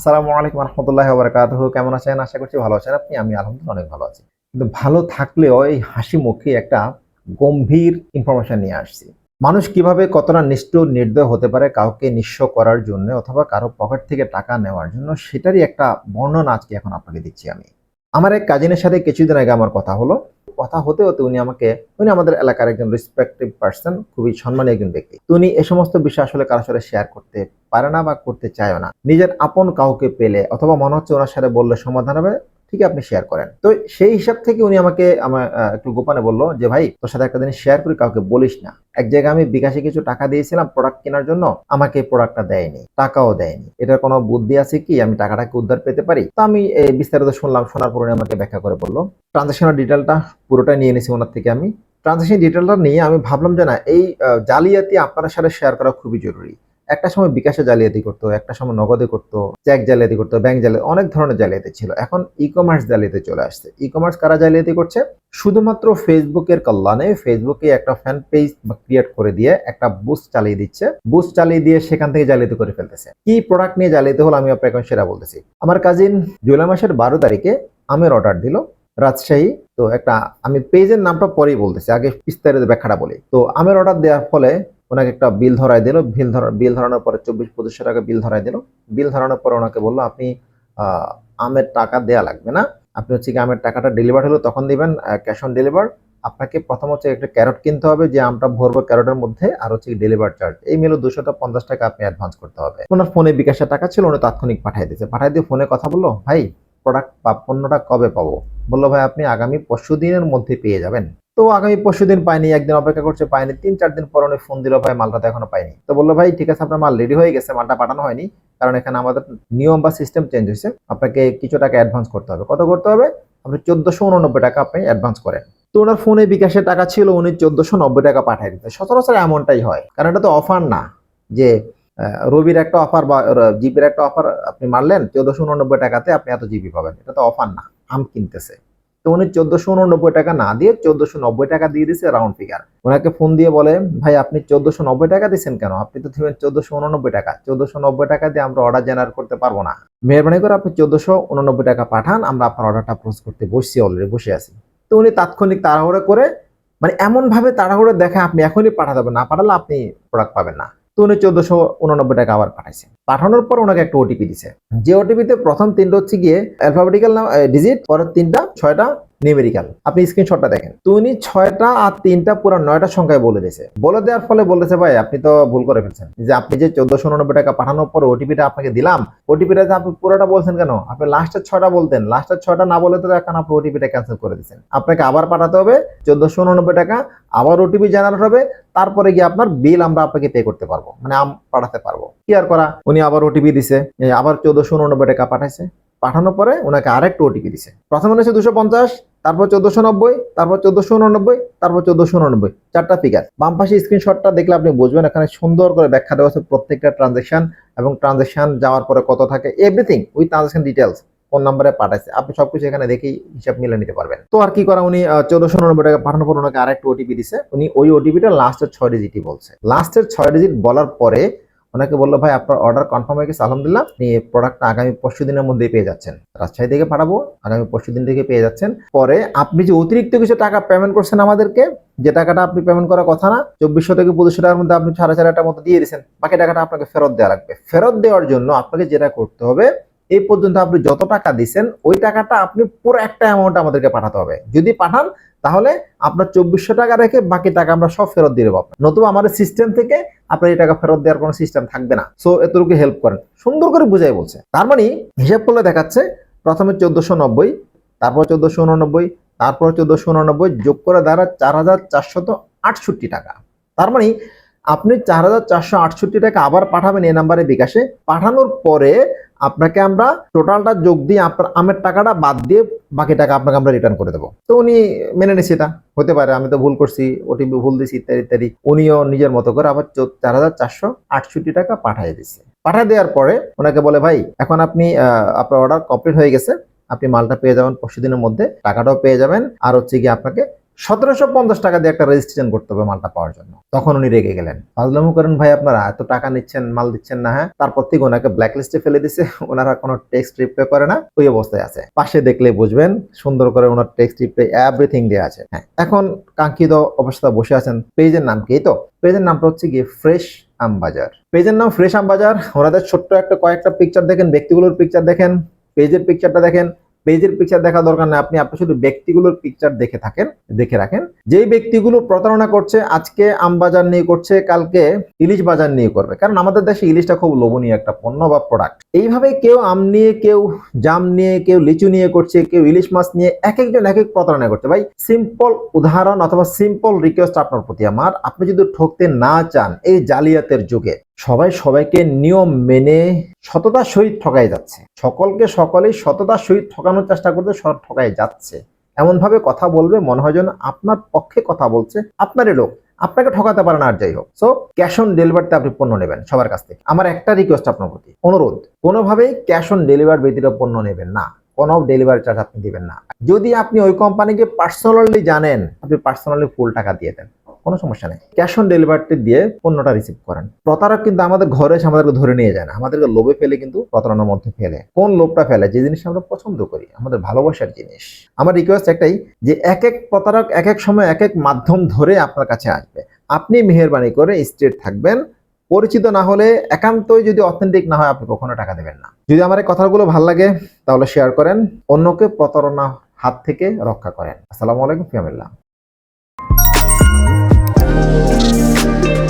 আসসালামু আলাইকুম রহমতুল্লাহ বরকাত কেমন আছেন? আশা করছি ভালো আছেন। আপনি, আমি আলহামদুলিল্লাহ অনেক ভালো আছি। কিন্তু ভালো থাকলেও এই হাসি মুখে একটা গম্ভীর ইনফরমেশন নিয়ে আসছি। মানুষ কীভাবে কতটা নিষ্ঠুর, নির্দয় হতে পারে কাউকে নিঃস্ব করার জন্য অথবা কারও পকেট থেকে টাকা নেওয়ার জন্য, সেটারই একটা বর্ণনা আজকে এখন আপনাকে দিচ্ছি আমি। আমার এক কাজিনের সাথে কিছুদিন আগে আমার কথা হলো। কথা হতে হতে উনি আমাকে, উনি আমাদের এলাকার একজন রেসপেক্টিভ পার্সন খুবই সম্মানীয় একজন ব্যক্তি। উনি এ সমস্ত বিষয় আসলে কারোর সাথে শেয়ার করতে পারে না বা করতে চায়ও না। নিজের আপন কাউকে পেলে অথবা মনে হচ্ছে ওনার সাথে বললে সমাধান হবে ঠিক আপনি শেয়ার করেন। তো সেই হিসাব থেকে উনি আমাকে আমার একটু গোপনে বলল যে, ভাই, তোর সাথে একটা জিনিস শেয়ার করি, কাউকে বলিস না। এক জায়গায় আমি বিকাশে কিছু টাকা দিয়েছিলাম প্রোডাক্ট কেনার জন্য, আমাকে প্রোডাক্টটা দেয়নি, টাকাও দেয়নি। এটার কোনো বুদ্ধি আছে কি? আমি টাকাটাকে উদ্ধার পেতে পারি? তো আমি বিস্তারিত শুনলাম, শোনার পর আমাকে ব্যাখ্যা করে বলল ট্রানজাকশনের ডিটেলটা পুরোটাই নিয়ে নিয়েছি ওনার থেকে আমি। ট্রানজাকশন ডিটেলটা নিয়ে আমি ভাবলাম যে, না, এই জালিয়াতি আপনার সাথে শেয়ার করা খুবই জরুরি। একটা সময় বিকাশে জালিয়াতি করতো, একটা সময় নগদে করতো চেক জালিয়াতি করতো ব্যাংক জালিয়াতি, অনেক ধরনের জালিয়াতি ছিল। এখন ই কমার্স জালিয়াতি চলে আসছে। ই কমার্স কারা জালিয়াতি করছে? শুধুমাত্র ফেসবুকের কল্যাণে ফেসবুকে একটা ফ্যান পেজ ক্রিয়েট করে দিয়ে একটা বুস্ট চালিয়ে দিচ্ছে। বুস্ট চালিয়ে দিয়ে সেখান থেকে জালিয়াতি করে ফেলতেছে। কি প্রোডাক্ট নিয়ে জালিয়াতি হলো আমি আপনাকে সেটা বলতেছি। আমার কাজিন জুলাই মাসের বারো তারিখে আমের অর্ডার দিল, রাজশাহী। তো একটা, আমি পেজের নামটা পরেই বলতেছি, আগে বিস্তারিত ব্যাখ্যাটা বলি। তো আমের অর্ডার দেওয়ার ফলে ওনাকে একটা বিল ধরাই দিল। বিল ধরা, বিল ধরানোর পরে চব্বিশ পঁচিশশো টাকা বিল ধরাই দিল। বিল ধরানোর পরে ওনাকে বলল, আপনি আমের টাকা দেয়া লাগবে না। আপনি হচ্ছে কি আমের টাকাটা ডেলিভার হলো, তখন দিবেন ক্যাশ অন ডেলিভার আপনাকে প্রথম হচ্ছে একটা ক্যারট কিনতে হবে, যে আমটা ভরবো ক্যারটের মধ্যে, আর হচ্ছে ডেলিভার চার্জ এই মিলো দুশো পঞ্চাশ টাকা আপনি অ্যাডভান্স করতে হবে। ওনার ফোনে বিকাশের টাকা ছিল, উনি তাৎক্ষণিক পাঠিয়ে দিয়েছে। পাঠিয়ে দিয়ে ফোনে কথা বলল, ভাই প্রোডাক্ট বা পণ্যটা কবে পাবো? বলল, ভাই, আপনি আগামী পরশু দিনের মধ্যে পেয়ে যাবেন। তো আগামী পরশু দিন পাইনি, একদিন অপেক্ষা করছে, পাইনি। তিন, চার দিন পর ফোন দিল, ভাই মালটা তো এখনও পাইনি। তো বলল, ভাই, ঠিক আছে, আপনার মাল রেডি হয়ে গেছে, মালটা পাঠানো হয়নি, কারণ এখানে আমাদের নিয়ম বা সিস্টেম চেঞ্জ হয়েছে। আপনাকে কিছু টাকা অ্যাডভান্স করতে হবে। কত করতে হবে? আপনি চোদ্দশো উননব্বই টাকা আপনি অ্যাডভান্স করেন। তো ওনার ফোনে বিকাশের টাকা ছিল, উনি চোদ্দশো নব্বই টাকা পাঠিয়ে দিতে। সচরাচর এমনটাই হয়, কারণ এটা তো অফার না। যে রবির একটা অফার বা জিপির একটা অফার আপনি মারলেন, চোদ্দশো উননব্বই টাকাতে আপনি এত জিবি পাবেন। এটা তো অফার না, আম কিনতেছে। তো উনি চোদ্দশো উননব্বই টাকা না দিয়ে চোদ্দশো নব্বই টাকা দিয়ে দিছে রাউন্ড ফিগার ওনাকে ফোন দিয়ে বলে, ভাই, আপনি চোদ্দশো নব্বই টাকা দিচ্ছেন কেন? আপনি তো দিবেন চোদ্দশো উননব্বই টাকা। চোদ্দশো নব্বই টাকা দিয়ে আমরা অর্ডার জেনারেট করতে পারব না। মেহরবানি করে আপনি চোদ্দশো উননব্বই টাকা পাঠান, আমরা আপনার অর্ডারটা প্রোস করতে বসছি অলরেডি বসে আছি। তো উনি তাৎক্ষণিক তাড়াহুড়ো করে মানে এমন ভাবে তাড়াহুড়ো দেখে আপনি এখনই পাঠাতে না পাঠালে আপনি প্রোডাক্ট পাবেন না। তো উনি চোদ্দশো উননব্বই টাকা আবার পাঠাইছে পাঠানোর পর ওনাকে একটা ওটিপি দিছে। যে ওটিপিতে প্রথম তিনটা হচ্ছে গিয়ে অ্যালফাবেটিক্যাল ডিজিট পরের তিনটা, ছয়টা নিউমেরিক্যাল আপনি স্ক্রিনশটটা দেখেন। তো উনি ছয়টা আর তিনটা পুরো নয়টা সংখ্যায় বলে দিয়েছে। বলে দেওয়ার ফলে বলেছে ভাই, আপনি তো ভুল করে ফেলছেন। যে আপনি যে চোদ্দশো উননব্বই টাকা পাঠানোর পর ওটিপিটা আপনাকে দিলাম ওটিপিটা যে আপনি পুরোটা বলছেন কেন? আপনি লাস্টের ছয়টা বলতেন। লাস্টের ছয়টা না বলে তো এখন আপনি ওটিপিটা ক্যান্সেল করে দিচ্ছেন আপনাকে আবার পাঠাতে হবে চোদ্দশো উননব্বই টাকা, আবার ওটিপি জেনারেট হবে, তারপরে গিয়ে আপনার বিল আমরা আপনাকে পে করতে পারব। মানে আম পাঠাতে পারব। কি আর করা? উনি আবার ওটিপি দিছে আবার চোদ্দশো উননব্বই টাকা পাঠাইছে। পাঠানোর পরে ওনাকে আরেকটা ওটিপি দিছে। প্রথমে হচ্ছে দুশো পঞ্চাশ তারপর চোদ্দশো নব্বই, তারপর চোদ্দশো উননব্বই, তারপর চোদ্দশো উননব্বই। চারটা ফিগার বাম পাশে স্ক্রিনশটটা দেখলে আপনি বুঝবেন এখানে সুন্দর করে ব্যাখ্যা দেওয়া আছে প্রত্যেকটা ট্রানজেকশন এবং ট্রানজেকশন যাওয়ার পরে কত থাকে। এভরিথিং উইথ ট্রানজেকশন ডিটেলস কোন নাম্বারে পাঠাইছে। আপনি সবকিছু এখানে দেখেই হিসাব মিলে নিতে পারবেন। তো আর কি করা, উনি চোদ্দশো উননব্বই টাকা পাঠানোর পর ওনাকে আরেকটা ওটিপি দিছে। উনি ওই ওটিপিটা লাস্টের ছয় ডিজিটই বলছে। লাস্টের ছয় ডিজিট বলার পরে ওনাকে বলল, ভাই, আপনার অর্ডার কনফার্ম হয়ে গেছে, আলহামদুলিল্লাহ। আপনি প্রোডাক্টটা আগামী পরশু দিনের মধ্যেই পেয়ে যাচ্ছেন। রাজশাহী থেকে পাঠাবো, আগামী পরশু দিন থেকে পেয়ে যাচ্ছেন। পরে আপনি যে অতিরিক্ত কিছু টাকা পেমেন্ট করছেন আমাদেরকে, যে টাকাটা আপনি পেমেন্ট করার কথা না, চব্বিশশো থেকে পঁচিশশো টাকার মধ্যে আপনি সাড়ে চার হাজার মতো দিয়ে দিয়েছেন। বাকি টাকাটা আপনাকে ফেরত দেওয়া লাগবে। ফেরত দেওয়ার জন্য আপনাকে যেটা করতে হবে এই পর্যন্ত আপনি যত টাকা দিচ্ছেন ওই টাকাটা আপনি পুরো একটা অ্যামাউন্ট আমাদেরকে পাঠাতে হবে। যদি পাঠান, তাহলে আপনার চব্বিশশো টাকা রেখে বাকি টাকা আমরা সব ফেরত দিয়ে দেবো। নতুবা আমাদের সিস্টেম থেকে আপনার এই টাকা ফেরত দেওয়ার কোনো সিস্টেম থাকবে না। সো এতটুকু হেল্প করেন। সুন্দর করে বুঝাই বলছে। তার মানে হিসাব করলে দেখাচ্ছে, প্রথমে চোদ্দশো নব্বই, তারপর চোদ্দশো উননব্বই, তারপর চোদ্দশো উননব্বই, যোগ করে দ্বারা চার হাজার চারশত আটষট্টি টাকা। তার মানে আপনি চার হাজার চারশো আটষট্টি টাকা আবার পাঠাবেন এই নাম্বারে বিকাশে। পাঠানোর পরে আপনাকে আমরা টোটালটা যোগ দিয়ে আপনার আমের টাকাটা বাদ দিয়ে বাকি টাকা আপনাকে আমরা রিটার্ন করে দেবো। তো উনি মেনে নিচ্ছে এটা। হতে পারে, আমি তো ভুল করছি ওটিপি ভুল দিছি, ইত্যাদি ইত্যাদি। উনিও নিজের মতো করে আবার চার হাজার চারশো আটষট্টি টাকা পাঠিয়ে দিচ্ছে পাঠিয়ে দেওয়ার পরে ওনাকে বলে, ভাই, এখন আপনি আপনার অর্ডার কমপ্লিট হয়ে গেছে। আপনি মালটা পেয়ে যাবেন পরশু দিনের মধ্যে। টাকাটাও পেয়ে যাবেন। আর হচ্ছে গিয়ে আপনাকে সতেরোশো পঞ্চাশ টাকা দিয়ে একটা রেজিস্ট্রেশন করতে হবে মালটা পাওয়ার জন্য। তখন উনি রেগে গেলেন। ফাজলামু করেন ভাই, আপনারা এত টাকা নিচ্ছেন, মাল দিচ্ছেন না হ্যাঁ? তারপর থেকে ওনাকে ব্ল্যাক লিস্টে ফেলে দিছে। ওনারা কোনো টেক্সট রিপ্লে করে না, ওই অবস্থায় আছে। পাশে দেখলে বুঝবেন, সুন্দর করে ওনার টেক্সট রিপ্লে এভরিথিং দেওয়া আছে। হ্যাঁ এখন কাঙ্ক্ষিত অবস্থায় বসে আছেন। পেজের নাম কি? তো, পেজের নামটা হচ্ছে গিয়ে ফ্রেশ আমবাজার পেজের নাম ফ্রেশ আমবাজার ওনাদের ছোট্ট একটা কয়েকটা পিকচার দেখেন, ব্যক্তিগুলোর পিকচার দেখেন, পেজের পিকচারটা দেখেন। পেজের পিকচার দেখা দরকার নেই, আপনি আপনি শুধু ব্যক্তিগুলোর পিকচার দেখে থাকেন, দেখে রাখেন। যেই ব্যক্তিগুলো প্রতারণা করছে, আজকে আম বাজার নিয়ে করছে, কালকে ইলিশ বাজার নিয়ে করবে। কারণ আমাদের দেশে ইলিশটা খুব লোভনীয় একটা পণ্য বা প্রোডাক্ট এইভাবে কেউ আম নিয়ে, কেউ জাম নিয়ে, কেউ লিচু নিয়ে করছে, কেউ ইলিশ মাছ নিয়ে এক একজন এক এক প্রতারণা করছে। ভাই সিম্পল উদাহরণ অথবা সিম্পল রিকোয়েস্ট আপনার প্রতি আমার। আপনি যদি ঠকতে না চান এই জালিয়াতের যুগে সবাই সবাইকে নিয়ম মেনে সততার সহিত ঠকাই যাচ্ছে। সকলকে সকলেই সততার সহিত ঠকানোর চেষ্টা করতে ঠকাই যাচ্ছে। এমন ভাবে কথা বলবে, মনে হয় যেন আপনার পক্ষে কথা বলছে আপনারই লোক। আপনাকে ঠকাতে পারে না আর যাই হোক। সো ক্যাশ অন ডেলিভারিতে আপনি পণ্য নেবেন সবার কাছ থেকে। আমার একটা রিকোয়েস্ট আপনার প্রতি। অনুরোধ, কোনোভাবেই ক্যাশ অন ডেলিভারি ব্যতীত পণ্য নেবেন না। কোনো ডেলিভারি চার্জ আপনি দেবেন না। যদি আপনি ওই কোম্পানিকে পার্সোনালি জানেন, আপনি পার্সোনালি ফুল টাকা দিয়ে দেন। কোনো সমস্যা নেই। ক্যাশ অন ডেলিভারিটি দিয়ে পণ্যটা রিসিভ করেন। প্রতারক কিন্তু আমাদের ঘরে এসে আমাদেরকে ধরে নিয়ে যায় না। আমাদেরকে লোভে ফেলে কিন্তু প্রতারণার মধ্যে ফেলে। কোন লোভটা ফেলে? যে জিনিসটা আমরা পছন্দ করি, আমাদের ভালোবাসার জিনিস। আমার রিকোয়েস্ট একটাই যে এক এক প্রতারক এক এক সময় এক এক মাধ্যম ধরে আপনার কাছে আসবে। আপনি মেহরবানি করে স্ট্রেট থাকবেন। পরিচিত না হলে একান্তই যদি অথেন্টিক না হয়, আপনি কখনো টাকা দেবেন না। যদি আমার এই কথাগুলো ভালো লাগে, তাহলে শেয়ার করেন। অন্যকে প্রতারণা হাত থেকে রক্ষা করেন। আসসালামু আলাইকুম ফিয়ামিল্লাহ Thank you.